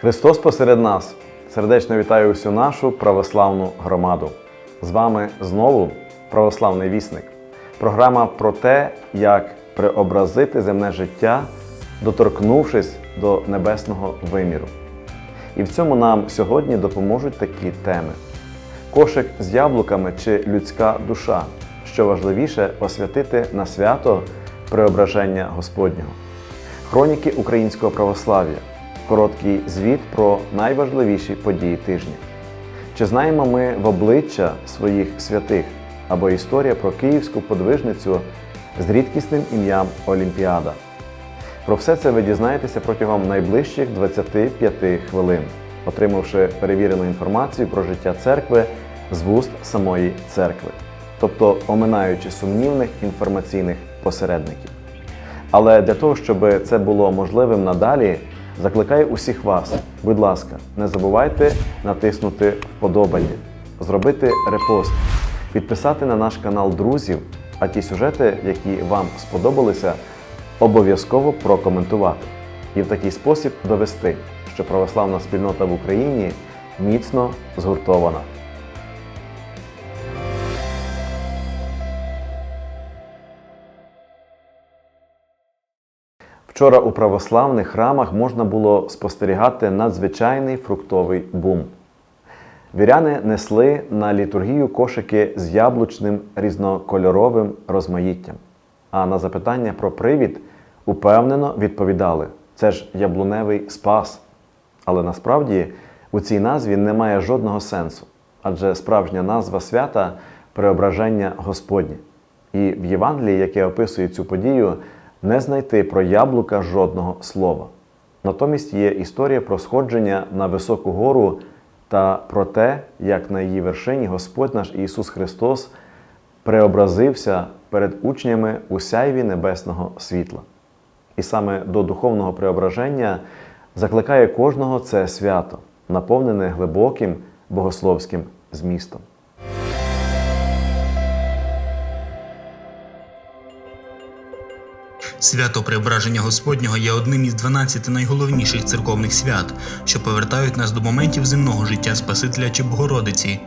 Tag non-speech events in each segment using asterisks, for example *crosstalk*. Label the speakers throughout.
Speaker 1: Христос посеред нас. Сердечно вітаю всю нашу православну громаду. З вами знову православний вісник. Програма про те, як преобразити земне життя, доторкнувшись до небесного виміру. І в цьому нам сьогодні допоможуть такі теми: кошик з яблуками чи людська душа, що важливіше освятити на свято преображення Господнього. Хроніки українського православ'я. Короткий звіт про найважливіші події тижня. Чи знаємо ми в обличчя своїх святих або історія про київську подвижницю з рідкісним ім'ям Олімпіада? Про все це ви дізнаєтеся протягом найближчих 25 хвилин, отримавши перевірену інформацію про життя церкви з вуст самої церкви, тобто оминаючи сумнівних інформаційних посередників. Але для того, щоб це було можливим надалі, закликаю усіх вас, будь ласка, не забувайте натиснути вподобання, зробити репост, підписати на наш канал друзів, а ті сюжети, які вам сподобалися, обов'язково прокоментувати і в такий спосіб довести, що православна спільнота в Україні міцно згуртована. Вчора у православних храмах можна було спостерігати надзвичайний фруктовий бум. Віряни несли на літургію кошики з яблучним різнокольоровим розмаїттям. А на запитання про привід упевнено відповідали: це ж яблуневий спас. Але насправді у цій назві немає жодного сенсу, адже справжня назва свята преображення Господнє. І в Євангелії, яке описує цю подію, не знайти про яблука жодного слова. Натомість є історія про сходження на високу гору та про те, як на її вершині Господь наш Ісус Христос преобразився перед учнями у сяйві небесного світла. І саме до духовного преображення закликає кожного це свято, наповнене глибоким богословським змістом.
Speaker 2: Свято Преображення Господнього є одним із 12 найголовніших церковних свят, що повертають нас до моментів земного життя Спасителя чи Богородиці,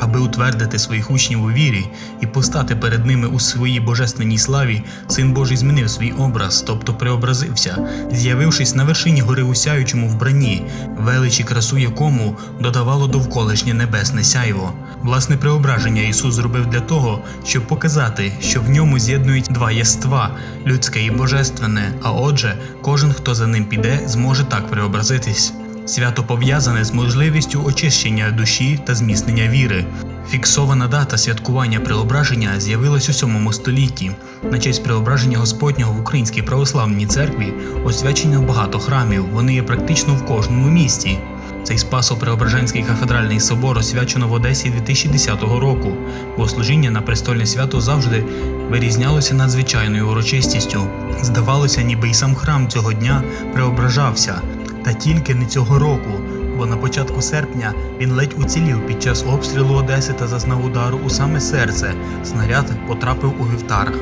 Speaker 2: аби утвердити своїх учнів у вірі і постати перед ними у своїй божественній славі, Син Божий змінив свій образ, тобто преобразився, з'явившись на вершині гори у сяючому вбранні, величі красу якому додавало довколишнє небесне сяйво. Власне преображення Ісус зробив для того, щоб показати, що в ньому з'єднують два єства людське і божественне. А отже, кожен, хто за ним піде, зможе так преобразитись. Свято пов'язане з можливістю очищення душі та зміцнення віри. Фіксована дата святкування преображення з'явилась у 7 столітті. На честь преображення Господнього в Українській православній церкві освячено багато храмів. Вони є практично в кожному місті. Цей Спасо-Преображенський кафедральний собор освячено в Одесі 2010 року. Богослужіння на престольне свято завжди вирізнялося надзвичайною урочистістю. Здавалося, ніби й сам храм цього дня преображався. Та тільки не цього року, бо на початку серпня він ледь уцілів під час обстрілу Одеси та зазнав удару у саме серце. Снаряд потрапив у вівтар.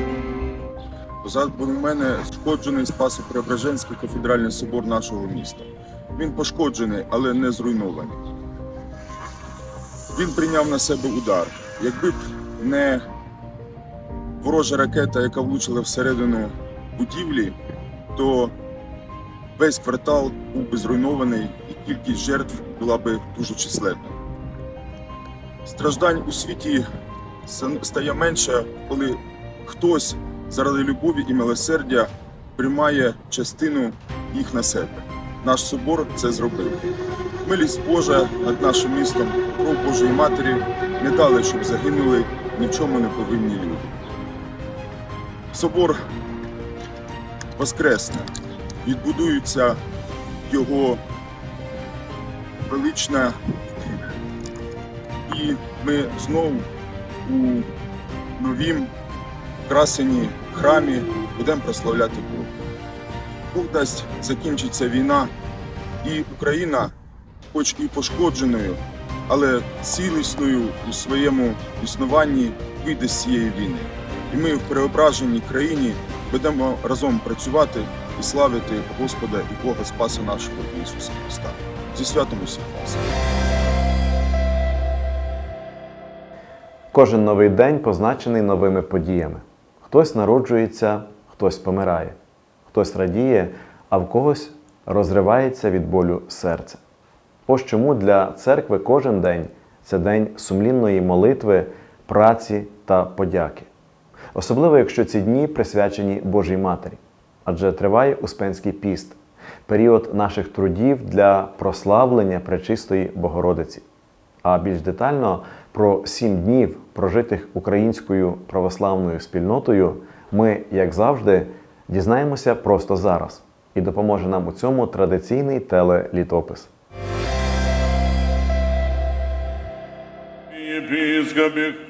Speaker 3: Позаду мене шкоджений Спасо-Преображенський кафедральний собор нашого міста. Він пошкоджений, але не зруйнований. Він прийняв на себе удар. Якби б не ворожа ракета, яка влучила всередину будівлі, то весь квартал був би зруйнований і кількість жертв була би дуже численна. Страждань у світі стає менше, коли хтось заради любові і милосердя приймає частину їх на себе. Наш собор це зробив. Милість Божа над нашим містом, кров Божої Матері не дали, щоб загинули ні в чому не повинні люди. Собор воскресне, відбудується його велична будівля. І ми знову у новім красені храмі будемо прославляти Бога. Бог закінчиться війна, і Україна, хоч і пошкодженою, але цілісною у своєму існуванні вийде з цієї війни. І ми в переображеній країні будемо разом працювати і славити Господа і Бога Спаса нашого Ісуса Христа. Зі святом усіх вас!
Speaker 1: Кожен новий день позначений новими подіями. Хтось народжується, хтось помирає, хтось радіє, а в когось розривається від болю серце. Ось чому для церкви кожен день це день сумлінної молитви, праці та подяки. Особливо, якщо ці дні присвячені Божій Матері, адже триває Успенський піст, період наших трудів для прославлення Пречистої Богородиці. А більш детально про сім днів, прожитих українською православною спільнотою, ми, як завжди, дізнаємося просто зараз. І допоможе нам у цьому традиційний телелітопис.
Speaker 4: Єпископі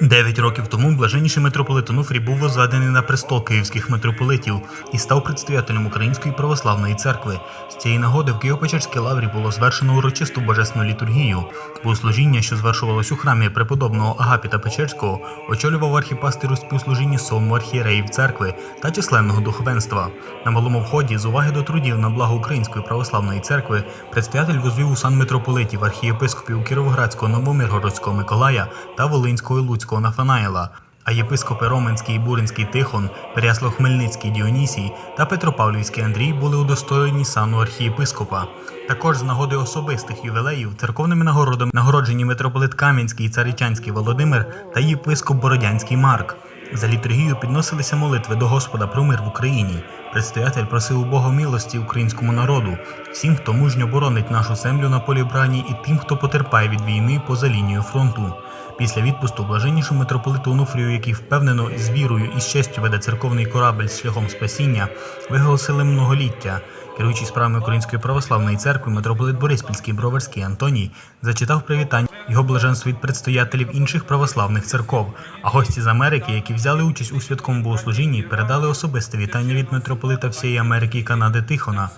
Speaker 2: Дев'ять років тому блаженніший митрополит Онуфрій був возведений на престол київських митрополитів і став предстоятелем Української православної церкви. З цієї нагоди в Києво-Печерській лаврі було звершено урочисту божественну літургію. Богослужіння, що звершувалось у храмі преподобного Агапіта Печерського, очолював архіпастир у співслужінні сому архієреїв церкви та численного духовенства. На малому вході, з уваги до трудів на благо Української православної церкви, предстоятель возвів у сан митрополитів архієпископів Кіровоградського Новомиргородського Миколая та Волинського і Луцького Нафанаїла. А єпископи Роменський і Буринський Тихон, Переяслав-Хмельницький Діонісій та Петропавлівський Андрій були удостоєні сану архієпископа. Також з нагоди особистих ювілеїв церковними нагородами нагороджені митрополит Кам'янський і Царичанський Володимир та єпископ Бородянський Марк. За літургію підносилися молитви до Господа про мир в Україні. Предстоятель просив у Бога милості українському народу, всім, хто мужньо боронить нашу землю на полі брані, і тим, хто потерпає від війни поза лінією фронту. Після відпусту блаженнішому митрополиту Онуфрію, який впевнено з вірою і з честю веде церковний корабель шляхом спасіння, виголосили многоліття. Керуючий справами Української православної церкви, митрополит Бориспільський Броварський Антоній зачитав привітання його блаженству від предстоятелів інших православних церков. А гості з Америки, які взяли участь у святковому богослужінні, передали особисте вітання від митрополита всієї Америки і Канади Тихона.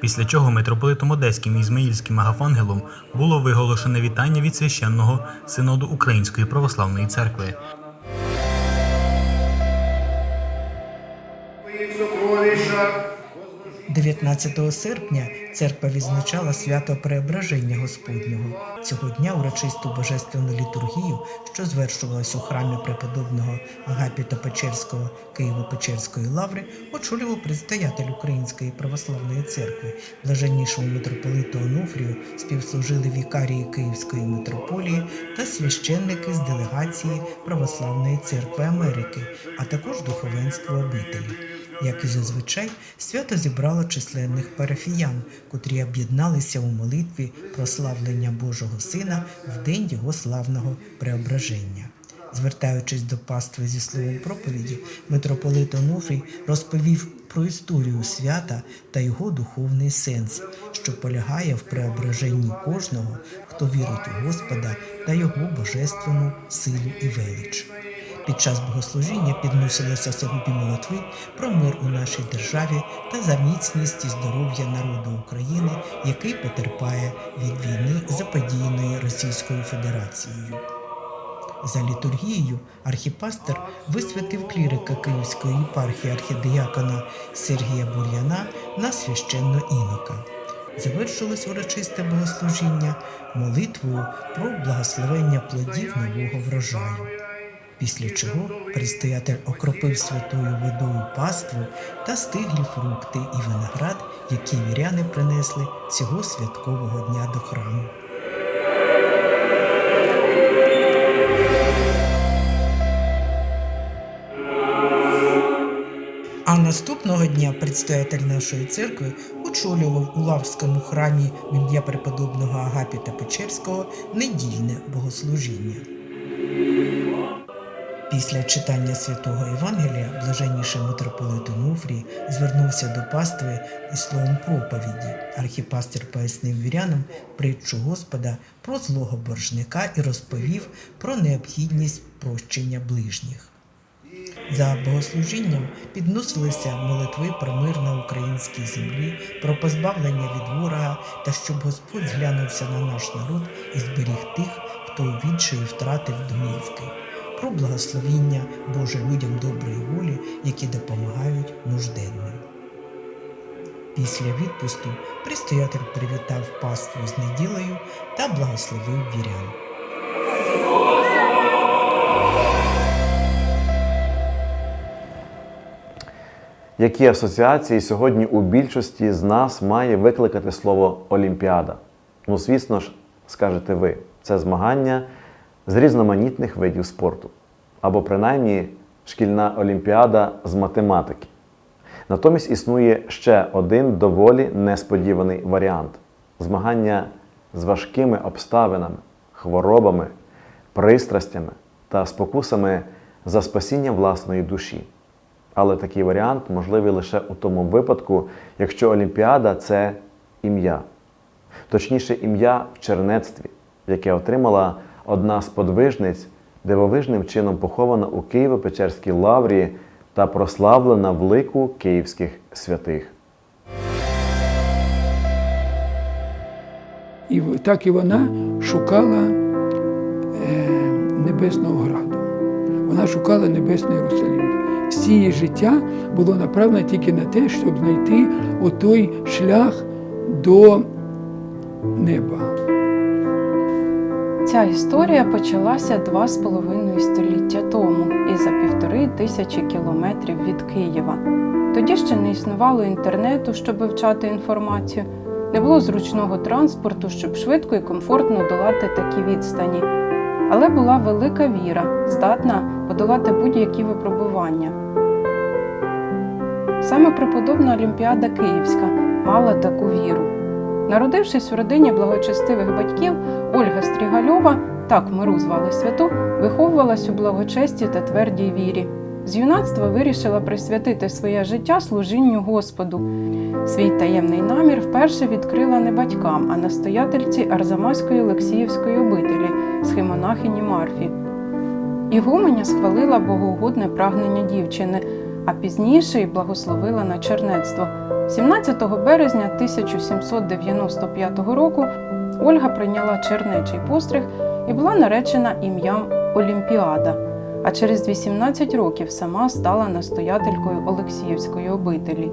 Speaker 2: Після чого митрополитом Одеським і Ізмаїльським Агафангелом було виголошене вітання від священного синоду Української православної церкви.
Speaker 5: 19 серпня церква відзначала свято Преображення Господнього. Цього дня урочисту божественну літургію, що звершувалась у храмі преподобного Агапіта Печерського Києво-Печерської лаври, очолював предстоятель Української православної церкви, блаженнішому митрополиту Онуфрію, співслужили вікарії Київської митрополії та священники з делегації Православної церкви Америки, а також духовенство обителі. Як і зазвичай, свято зібрало численних парафіян, котрі об'єдналися у молитві прославлення Божого Сина в день його славного преображення. Звертаючись до пастви зі словом проповіді, митрополит Онуфрій розповів про історію свята та його духовний сенс, що полягає в преображенні кожного, хто вірить у Господа та його божественну силу і велич. Під час богослужіння підносилися особливі молитви про мир у нашій державі та за міцність і здоров'я народу України, який потерпає від війни, заподіяної Російською Федерацією. За літургією архіпастер висвятив клірика Київської єпархії архідіякона Сергія Бур'яна на священно інока. Завершилось урочисте богослужіння молитвою про благословення плодів нового врожаю. Після чого предстоятель окропив святою водою паству та стиглі фрукти і виноград, які віряни принесли цього святкового дня до храму. А наступного дня предстоятель нашої церкви очолював у Лавському храмі ім'я преподобного Агапіта Печерського недільне богослужіння. Після читання святого Євангелія блаженніший митрополит Онуфрій звернувся до пастви із словом проповіді. Архіпастир пояснив вірянам притчу Господа про злого боржника і розповів про необхідність прощення ближніх. За богослужінням підносилися молитви про мир на українській землі, про позбавлення від ворога та щоб Господь зглянувся на наш народ і зберіг тих, хто у відчаї втратив домівки, про благословіння Боже людям доброї волі, які допомагають нужденним. Після відпусту предстоятель привітав паству з неділею та благословив вірян.
Speaker 1: Які асоціації сьогодні у більшості з нас має викликати слово Олімпіада? Ну, звісно ж, скажете ви, це змагання з різноманітних видів спорту, або принаймні шкільна олімпіада з математики. Натомість існує ще один доволі несподіваний варіант змагання з важкими обставинами, хворобами, пристрастями та спокусами за спасіння власної душі. Але такий варіант можливий лише у тому випадку, якщо Олімпіада це ім'я, точніше, ім'я в чернецтві, яке отримала одна з подвижниць, дивовижним чином похована у Києво-Печерській лаврі та прославлена в лику київських святих.
Speaker 6: І так і вона шукала е, Небесного Граду. Вона шукала Небесний Єрусалим. Всі її життя було направлено тільки на те, щоб знайти отой шлях до неба.
Speaker 7: Ця історія почалася два з половиною століття тому і за півтори тисячі кілометрів від Києва. Тоді ще не існувало інтернету, щоб вивчати інформацію, не було зручного транспорту, щоб швидко і комфортно долати такі відстані. Але була велика віра, здатна подолати будь-які випробування. Саме преподобна Олімпіада Київська мала таку віру. Народившись в родині благочестивих батьків, Ольга Стрігальова, так миру звали святу, виховувалась у благочесті та твердій вірі. З юнацтва вирішила присвятити своє життя служінню Господу. Свій таємний намір вперше відкрила не батькам, а настоятельці Арзамаської Олексіївської обителі, схимонахині Марфі. Ігуменя схвалила богоугодне прагнення дівчини, а пізніше й благословила на чернецтво. 17 березня 1795 року Ольга прийняла чернечий постриг і була наречена ім'ям Олімпіада. А через 18 років сама стала настоятелькою Олексіївської обителі.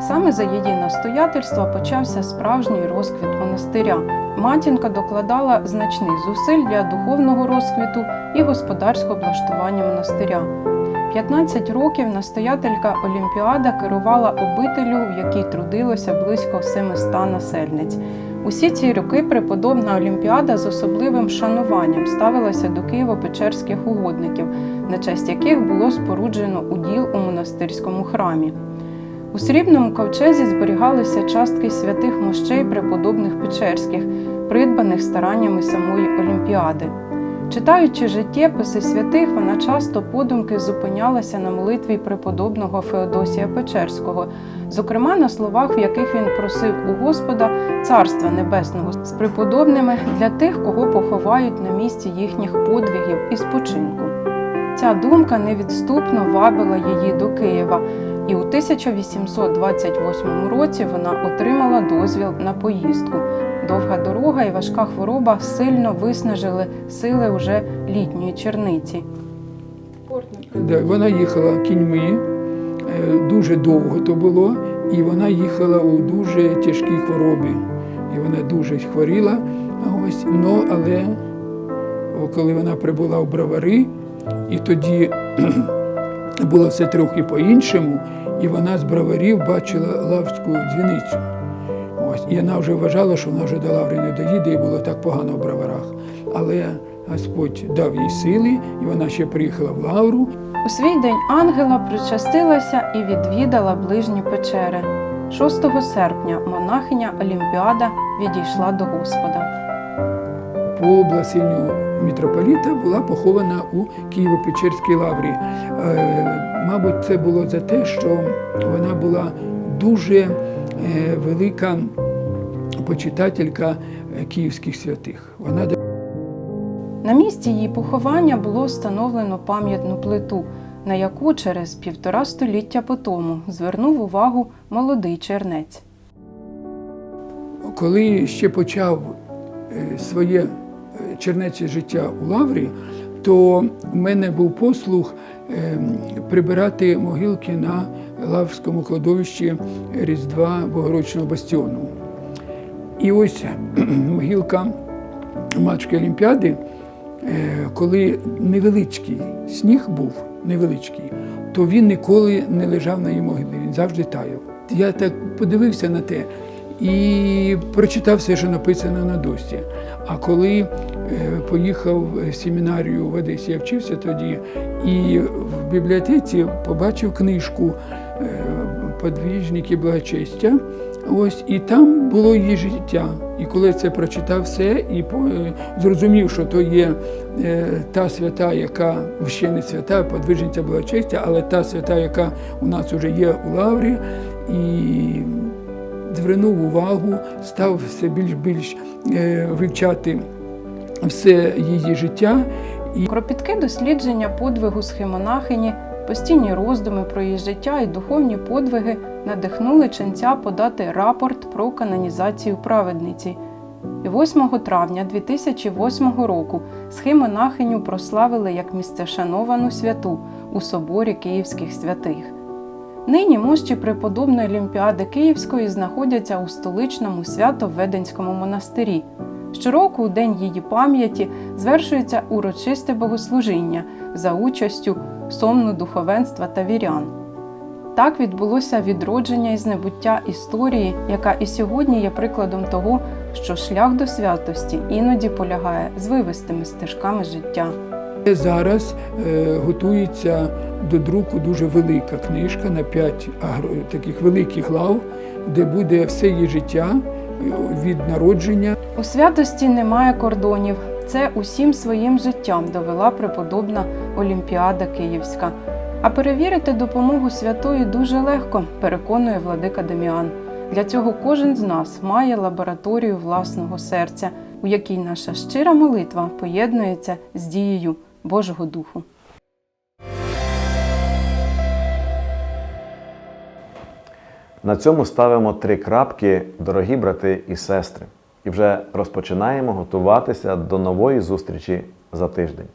Speaker 7: Саме за її настоятельства почався справжній розквіт монастиря. Матінка докладала значних зусиль для духовного розквіту і господарського облаштування монастиря. 15 років настоятелька Олімпіада керувала обителю, в якій трудилося близько 700 насельниць. Усі ці роки преподобна Олімпіада з особливим шануванням ставилася до Києво-Печерських угодників, на честь яких було споруджено уділ у монастирському храмі. У срібному ковчезі зберігалися частки святих мощей преподобних Печерських, придбаних стараннями самої Олімпіади. Читаючи життєписи святих, вона часто подумки зупинялася на молитві преподобного Феодосія Печерського, зокрема на словах, в яких він просив у Господа Царства Небесного з преподобними для тих, кого поховають на місці їхніх подвигів і спочинку. Ця думка невідступно вабила її до Києва, і у 1828 році вона отримала дозвіл на поїздку. Довга дорога і важка хвороба сильно виснажили сили уже літньої черниці.
Speaker 6: Вона їхала кіньми, е, дуже довго то було, і вона їхала у дуже тяжкій хворобі. І вона дуже хворіла. Ось, ну, але коли вона прибула в бровари, і тоді *clears throat* було все трохи по-іншому, і вона з броварів бачила лавську дзвіницю. Ось, і вона вже вважала, що вона вже до лаври не доїде, і було так погано в броварах. Але Господь дав їй сили, і вона ще приїхала в лавру,
Speaker 7: У свій день ангела причастилася і відвідала ближні печери. 6 серпня монахиня Олімпіада відійшла до Господа.
Speaker 6: по благословенню митрополіта була похована у Києво-Печерській лаврі. Е, Мабуть, це було за те, що вона була дуже е, велика почитателька е, київських святих. Вона
Speaker 7: На місці її поховання було встановлено пам'ятну плиту, на яку через півтора століття по тому звернув увагу молодий чернець.
Speaker 6: коли ще почав е, своє е, чернече життя у лаврі, то в мене був послуг прибирати могилки на Лаврському кладовищі Різдва Богородичного бастіону. І ось *clears throat* могилка матушки Олімпіади, е, коли невеличкий сніг був, невеличкий, то він ніколи не лежав на її могилі, він завжди таяв. Я так подивився на те і прочитав все, що написано на досі. А коли е, поїхав в семінарію в Одесі, я вчився тоді, і в бібліотеці побачив книжку е, Подвіжники благочестя. Ось і там було її життя. І коли це прочитав все і е, зрозумів, що то є е, та свята, яка ще не свята, подвижниця благочестя, але та свята, яка у нас вже є у Лаврі, і звернув увагу, став все більш-більш е, вивчати все її життя.
Speaker 7: Кропітке дослідження подвигу схемонахині, постійні роздуми про її життя і духовні подвиги надихнули ченця подати рапорт про канонізацію праведниці. І 8 травня 2008 року схемонахиню прославили як місцешановану святу у соборі Київських святих. Нині мощі преподобної Олімпіади Київської знаходяться у столичному свято-Веденському монастирі. Щороку у день її пам'яті звершується урочисте богослужіння за участю сомну духовенства та вірян. Так відбулося відродження і знебуття історії, яка і сьогодні є прикладом того, що шлях до святості іноді полягає звивистими стежками життя.
Speaker 6: Зараз е, готується до друку дуже велика книжка на п'ять агро- таких великих глав, де буде все її життя від народження
Speaker 7: У святості немає кордонів. Це усім своїм життям довела преподобна Олімпіада Київська. А перевірити допомогу святої дуже легко, переконує владика Деміан. Для цього кожен з нас має лабораторію власного серця, у якій наша щира молитва поєднується з дією Божого Духу.
Speaker 1: На цьому ставимо три крапки, дорогі брати і сестри, і вже розпочинаємо готуватися до нової зустрічі за тиждень.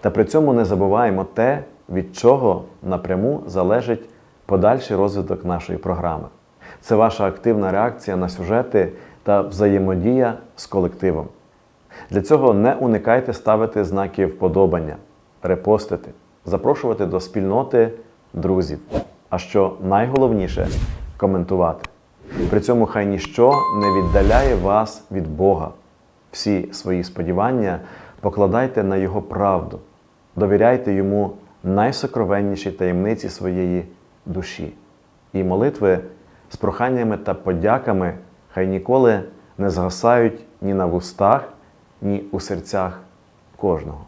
Speaker 1: Та при цьому не забуваємо те, від чого напряму залежить подальший розвиток нашої програми. Це ваша активна реакція на сюжети та взаємодія з колективом. Для цього не уникайте ставити знаки вподобання, репостити, запрошувати до спільноти друзів. А що найголовніше коментувати. При цьому хай ніщо не віддаляє вас від Бога. Всі свої сподівання покладайте на Його правду, довіряйте йому найсокровенніші таємниці своєї душі. І молитви з проханнями та подяками хай ніколи не згасають ні на вустах, ні у серцях кожного.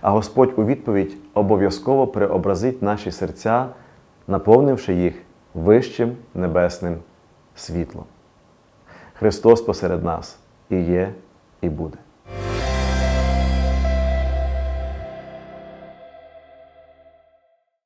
Speaker 1: А Господь у відповідь обов'язково преобразить наші серця, наповнивши їх вищим небесним світлом. Христос посеред нас і є, і буде.